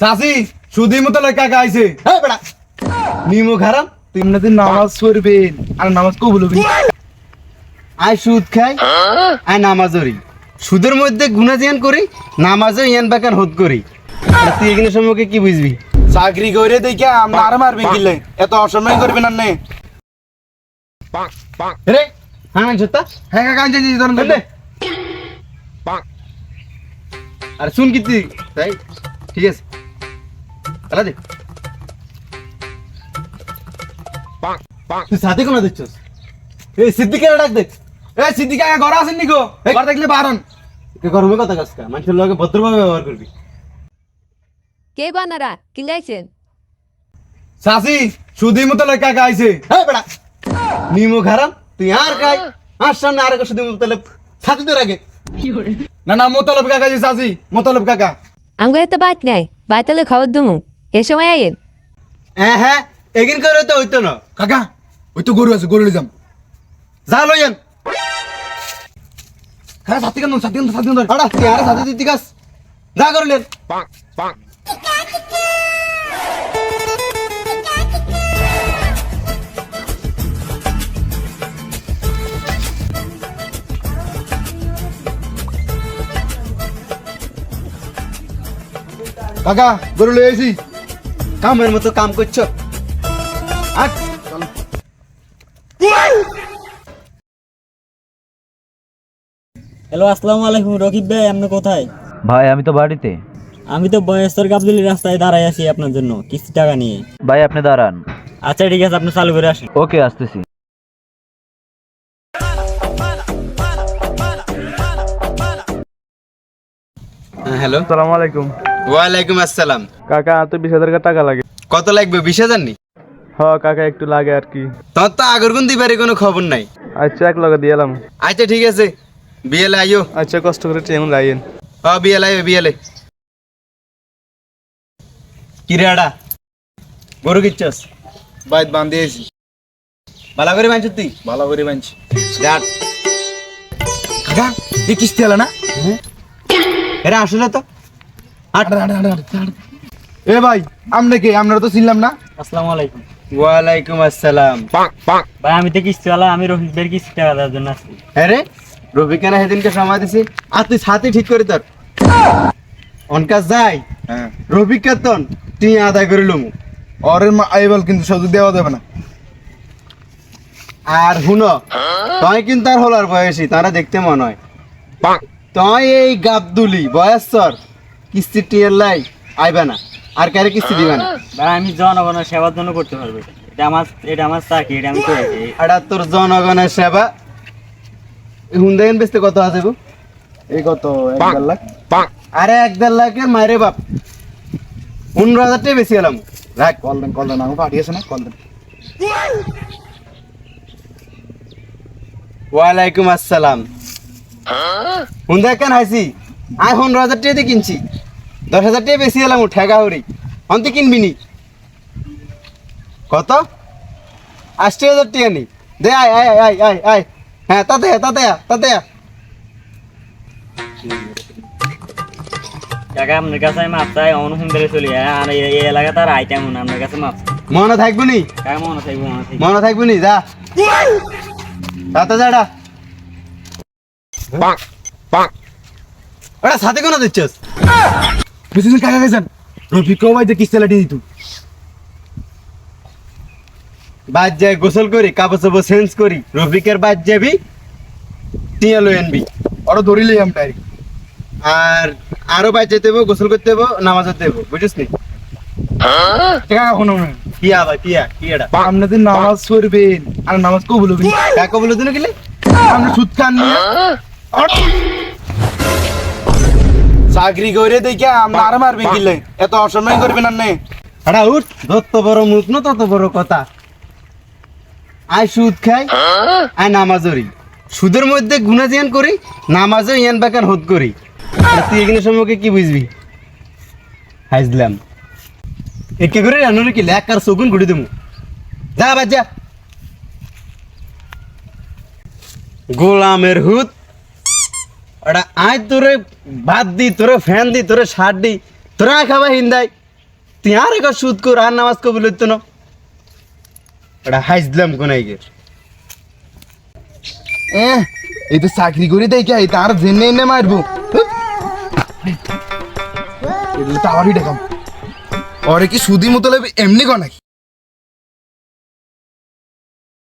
সাসি সুদি মতো কাকা আইছে হ্যাঁ বেটা। নিমো খারাপ তুই এমনিতে নামাজ পড়বেন আর নামাজ কবুল হবি। আয় সুদ খাই আয় নামাজ হরি সুদের মধ্যে গুণা জিয়ান করি নামাজও ইয়ান বাকান হোদ করি। তুই এখানে সম্পর্কে কি বুঝবি? চাকরি করে দেখে আমরা আর মারবি কিলে এত অসম্মান করবি না নে। রে হ্যাঁ জোতা হ্যাঁ কাকা আনছে জি ধরুন দে। আর শুন কি তুই? তাই ঠিক আছে। তাহলে দে তুই সাথে কোনো দিচ্ছস এই সিদ্দিকের ডাক দেখ। এ সিদ্দিক কাকা ঘরে আসেন নিকো ঘর দেখলে বারণ। গরমে কথা কাজকা মানুষের লগে ভদ্রভাবে ব্যবহার করবি। কে বানারা কিলাইছেন সাসি সুদি মতো কাকা আইছে? হ্যাঁ বেটা। নিমো খারাপ তুই আর খাই। আর সামনে আর শুধু তাহলে সাথে তোর আগে। না না মোতালব কাকা জি সাসি মোতালব কাকা। আমগো এত বাত নাই বাতালে খবর দুমু। এ সময় আইন হ্যাঁ হ্যাঁ এগিন করে তো হইতো না। কাকা ওই তো গরু আছে গরু যাম। যা লইয়েন হ্যাঁ সাথে কেন সাথে কেন সাথে কেন আড়া তুই আর সাথে দিতি গাছ যা করলেন কাকা গরু লই আইছি। কামের মতো কাম করছ। আট। হ্যালো আসসালামু আলাইকুম রকিব ভাই আপনি কোথায়? ভাই আমি তো বাড়িতে। আমি তো বয়স্তর গাবদুলি রাস্তায় দাঁড়াই আছি আপনার জন্য কিস্তি টাকা নিয়ে। ভাই আপনি দাঁড়ান। আচ্ছা ঠিক আছে আপনি চালু করে আসেন। ওকে আসতেছি। হ্যালো। আসসালামু আলাইকুম। ওয়ালাইকুম আসসালাম। কাকা তো বিশ হাজার টাকা লাগে। কত লাগবে? বিশ হাজার নি? হ কাকা একটু লাগে আর কি। তোর তো আগর কোন দিবারে কোনো খবর নাই। আচ্ছা এক লগে দিয়ে এলাম। আচ্ছা ঠিক আছে। বিয়েলে আইও। আচ্ছা কষ্ট করে ট্রেন লাইন হ বিয়েলে আইও বিয়েলে কিরে আডা? গরু কিচ্ছস? বাইত বান্ধি আইছি। ভালো করে মানছ তুই? ভালো করে বানছি দেখ। কাকা এই কিস্তি হলো না? এরা আসলে তো? এ ভাই আমরা কে? আমরা তো ছিলাম না। আসসালামু আলাইকুম। ওয়ালাইকুম আসসালাম। ভাই আমি তো কিস্তিওয়ালা আমি কিস্তি টাকা দেওয়ার জন্য আসছি। হ্যাঁ রে রবিকানা সেদিনকে সময় দিছি? আর তুই সাথে ঠিক করে তোর যাই। হ্যাঁ। রবিকা তন তুই আদায় করে লমু। অরের মা আইবল কিন্তু দেওয়া যাবে না। আর হুন তুই কিন্তু আর হলার বয়সী তারা দেখতে মনে হয়। তুই এই গাবদুলি বয়সর কিস্তি টিয়ার লাই আইবে না। আর কারে কিস্তি দিবে না? ভাই আমি জনগণের সেবার জন্য করতে পারব। এটা আমার এটা আমার চাকরি এটা আমি করে। এটা তোর জনগণের সেবা। হুন্দাইন বেচতে কত আছে গো? এই কত? এক দেড় লাখ? আরে এক দেড় লাখের মায়েরে বাপ। পনেরো হাজার টাকা বেশি এলাম রাখ কল দেন কল দেন আমাকে পাঠিয়েছে না কল দেন। ওয়ালাইকুম আসসালাম। হুন্দা কেন হাসি আয় পনেরো হাজার টাকা দিয়ে কিনছি। দশ হাজার টাকা বেশি এলাম ঠেকা হরি। অন্তে কিনবি নি। কত? আশি হাজার টাকা নি। দে আয় আয় আয় আয় আয় আয়। হ্যাঁ তাতে আয়, তাতে আয়, তাতে আয়। টাকা আপনার কাছে আমি মাপ চাই অন্য ফোন করে চলি যায় আর এই এলাকাতে আর আইটেম না আপনার কাছে মাপ মনে থাকব নি? টাকা মনে থাকব মনে থাকব। মনে থাকব নি? যা। তাতে যাডা ওটা সাথে কোনো দিচ্ছস? বুঝেছেন কাকা গেছেন? রফিকও ভাই যে কিস্তি লাটি দিত। বাদ যায় গোসল করি কাপড় চাপড় চেঞ্জ করি রফিকের বাদ যাবি টিয়া লই আনবি। ওরা ধরিলেই আমি ডাইরেক্ট আর আরও বাদ যেতে হব গোসল করতে হব নামাজ পড়তে হব বুঝিস নি? না কিয়া ভাই কিয়া কিয়াটা আপনাদের নামাজ পড়বেন আর নামাজ কবুল হবেন দিন গেলে আপনি সুদ খান চাকরি করে দেখে আমরা আর মারবি কিলে এত অসম্মান করবি না নে। আড়া উঠ যত বড় মুখ না তত বড় কথা। আয় সুদ খাই আয় নামাজরি সুদের মধ্যে গুণা জিয়ান করি নামাজও ইয়ান বাকান হোদ করি। তুই এখানে সম্পর্কে কি বুঝবি? হাইজলাম। একে করে রান্নার কি লেখ আর শগুন ঘুরে দেবো যা বাজা গোলামের হুদ ওটা আয় তোরে ভাত দি, তোরে ফ্যান দি, তোরে শার্ট দি, তোরা খাবা হিন্দাই তুই আর এক সুদ কর, আর নামাজ না। ওটা হাইস দিলাম এ, এই তো চাকরি করে দেখে, এই তার জেনে এনে মারবো। টাওয়ারই দেখাম ওরে কি সুদি মতো এমনি কর নাকি?